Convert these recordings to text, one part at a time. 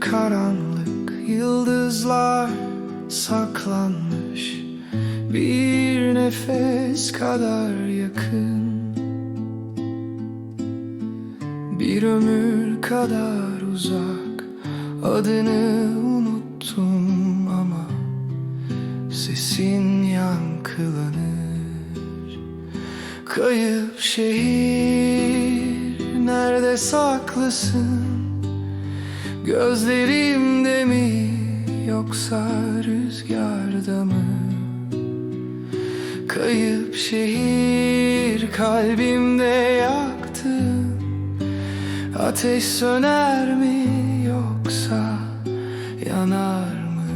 karanlık Yıldızlar saklanmış. Bir nefes kadar yakın. Bir ömür kadar uzak. Adını unuttum ama Sesin yankılanır. Kayıp şehir Nerede saklısın Gözlerimde mi Yoksa rüzgarda mı Kayıp şehir Kalbimde yaktın Ateş söner mi yoksa yanar mı?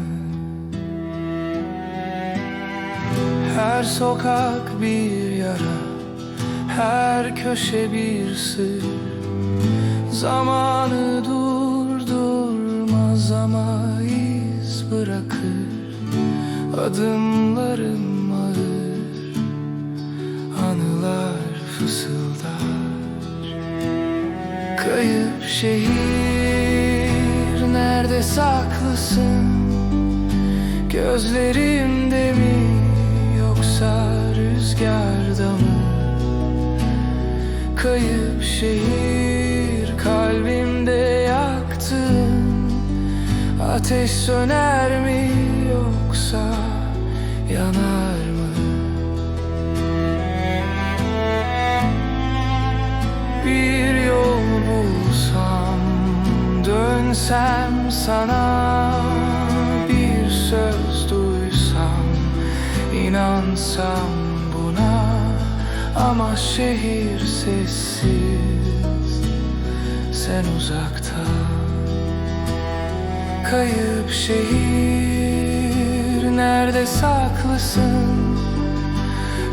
Her sokak bir yara, her köşe bir sır. Zamanı durdurmaz Adımlarım ağır, anılar fısıldar. Kayıp şehir Nerede saklısın? Gözlerimde mi Yoksa rüzgarda mı? Kayıp şehir Kalbimde yaktın. Ateş söner mi Yoksa yanar mı? Bir yol bulsam Dönsem sana Bir söz duysam inansam buna Ama şehir sessiz Sen uzakta Kayıp şehir Nerede saklısın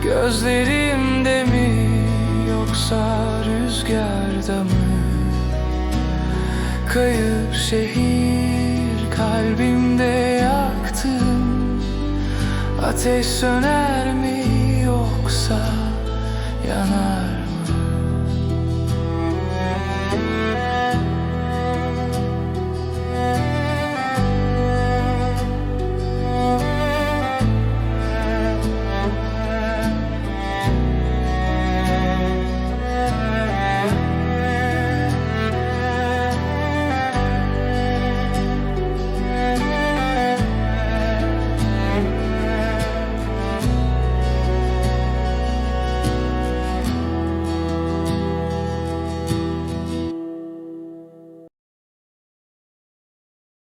Gözlerimde mi yoksa rüzgarda mı? Kayıp şehir kalbimde yaktın Ateş söner mi yoksa yanar